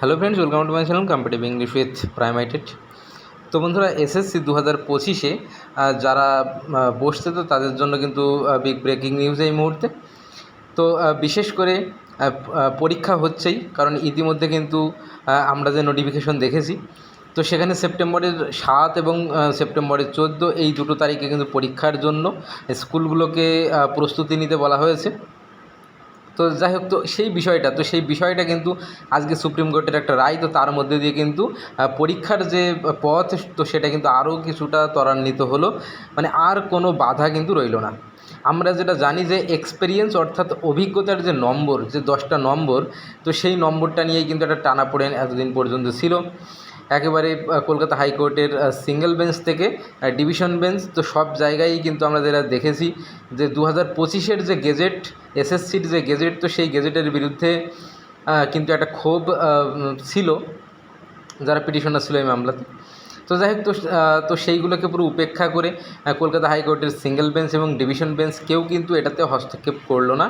Hello friends welcome to my channel competitive English with প্রাইমাইটেড তো বন্ধুরা SSC দু হাজার পঁচিশে যারা বসছে তো তাদের জন্য কিন্তু বিগ ব্রেকিং নিউজ এই মুহূর্তে। তো বিশেষ করে পরীক্ষা হচ্ছেই, কারণ ইতিমধ্যে কিন্তু আমরা যে নোটিফিকেশন দেখেছি, তো সেখানে সেপ্টেম্বরের সাত এবং সেপ্টেম্বরের চোদ্দ, এই দুটো তারিখে কিন্তু পরীক্ষার জন্য স্কুলগুলোকে প্রস্তুতি নিতে বলা হয়েছে। তো যাই হোক, তো সেই বিষয়টা, তো সেই বিষয়টা কিন্তু আজকে সুপ্রিম কোর্টের একটা রায়, তো তার মধ্যে দিয়ে কিন্তু পরীক্ষার যে পথ, তো সেটা কিন্তু আরও কিছুটা ত্বরান্বিত হলো। মানে আর কোনো বাধা কিন্তু রইল না। আমরা যেটা জানি যে এক্সপেরিয়েন্স অর্থাৎ অভিজ্ঞতার যে নম্বর, যে দশটা নম্বর, তো সেই নম্বরটা নিয়েই কিন্তু একটা টানা টানাপোড়েন এতদিন পর্যন্ত ছিল। একেবারে কলকাতা হাইকোর্টের সিঙ্গেল বেঞ্চ থেকে ডিভিশন বেঞ্চ তো সব জায়গায়ই কিন্তু আমরা যেটা দেখেছি যে দু হাজার পঁচিশের যে গেজেট, এসএসসির যে গেজেট, তো সেই গেজেটের বিরুদ্ধে কিন্তু একটা ক্ষোভ ছিল, যারা পিটিশনার ছিল এই মামলাতে। তো যাই হোক, তো তো সেইগুলোকে পুরো উপেক্ষা করে কলকাতা হাইকোর্টের সিঙ্গেল বেঞ্চ এবং ডিভিশন বেঞ্চ কেউ কিন্তু এটাতে হস্তক্ষেপ করল না।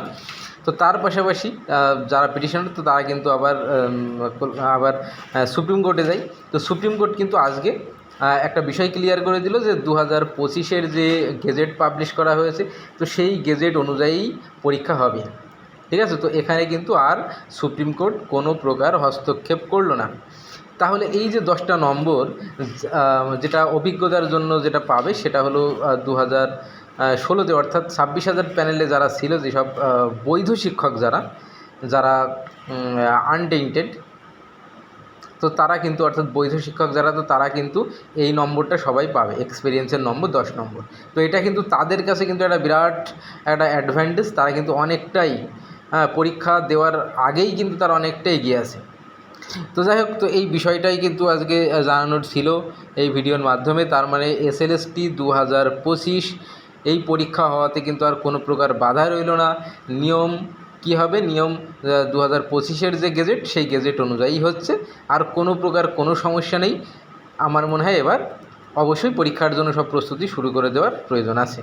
তো তার পাশাপাশি যারা পিটিশনার তো তারা কিন্তু আবার আবার সুপ্রিম কোর্টে যায়। তো সুপ্রিম কোর্ট কিন্তু আজকে একটা বিষয় ক্লিয়ার করে দিল যে দু হাজার পঁচিশের যে গেজেট পাবলিশ করা হয়েছে, তো সেই গেজেট অনুযায়ী পরীক্ষা হবে। ঠিক আছে? তো এখানে কিন্তু আর সুপ্রিম কোর্ট কোনো প্রকার হস্তক্ষেপ করল না। তাহলে এই যে দশটা নম্বর যেটা অভিজ্ঞতার জন্য যেটা পাবে, সেটা হলো দু হাজার ষোলোতে অর্থাৎ ছাব্বিশ হাজার প্যানেলে যারা ছিল, যেসব বৈধ শিক্ষক যারা যারা আনটেন্টেড তো তারা কিন্তু, অর্থাৎ বৈধ শিক্ষক যারা, তো তারা কিন্তু এই নম্বরটা সবাই পাবে এক্সপিরিয়েন্সের নম্বর, দশ নম্বর। তো এটা কিন্তু তাদের কাছে কিন্তু একটা বিরাট, একটা অ্যাডভান্টেজ তারা কিন্তু অনেকটাই পরীক্ষা দেওয়ার আগেই কিন্তু তারা অনেকটা এগিয়ে আছে। তো যাই হোক, তো এই বিষয়টাই কিন্তু আজকে জানানোর ছিল এই ভিডিওর মাধ্যমে। তার মানে এস এল এস এসএলএসটি দু হাজার পঁচিশ এই পরীক্ষা হওয়াতে কিন্তু আর কোনো প্রকার বাধা রইল না। নিয়ম কি হবে? নিয়ম দু হাজার পঁচিশের যে গেজেট, সেই গেজেট অনুযায়ী হচ্ছে। আর কোনো প্রকার কোনো সমস্যা নেই। আমার মনে হয় এবার অবশ্যই পরীক্ষার জন্য সব প্রস্তুতি শুরু করে দেওয়ার প্রয়োজন আছে।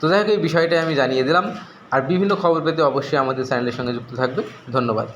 তো যাই হোক, এই বিষয়টাই আমি জানিয়ে দিলাম। আর বিভিন্ন খবর পেতে অবশ্যই আমাদের চ্যানেলের সঙ্গে যুক্ত থাকবে ধন্যবাদ।